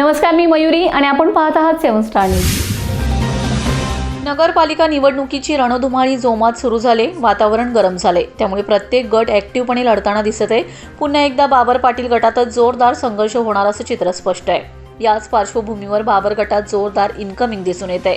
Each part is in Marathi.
नमस्कार मी मयुरी आणि आपण पाहत आहात सेवन स्टार न्यूज. नगरपालिका निवडणुकीची रणधुमाळी जोमात सुरू झाले वातावरण गरम झाले. त्यामुळे प्रत्येक गट ॲक्टिव्हपणे लढताना दिसत आहे. पुन्हा एकदा बाबर पाटील गटातच जोरदार संघर्ष होणार असं चित्र स्पष्ट आहे. याच पार्श्वभूमीवर बाबर गटात जोरदार इन्कमिंग दिसून येत आहे.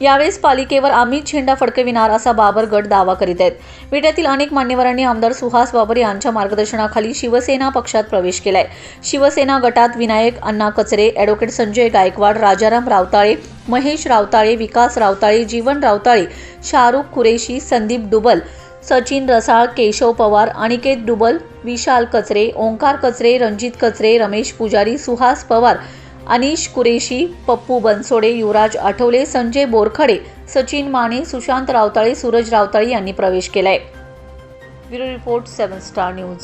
यावेळेस पालिकेवर आम्हीच झेंडा फडकविणार असा बाबर गट दावा करीत आहेत. विट्यातील अनेक मान्यवरांनी आमदार सुहास बाबर यांच्या मार्गदर्शनाखाली शिवसेना पक्षात प्रवेश केलाय. शिवसेना गटात विनायक अण्णा कचरे ॲडव्होकेट संजय गायकवाड राजाराम रावताळे महेश रावताळे विकास रावताळे जीवन रावताळे शाहरुख कुरेशी संदीप डुबल सचिन रसाळ केशव पवार अनिकेत डुबल विशाल कचरे ओंकार कचरे रणजित कचरे रमेश पुजारी सुहास पवार अनिश कुरेशी पप्पू बनसोडे युवराज आठवले संजय बोरखडे सचिन माने सुशांत रावताळे सूरज रावताळे यांनी प्रवेश केलाय. Bureau report seven star news.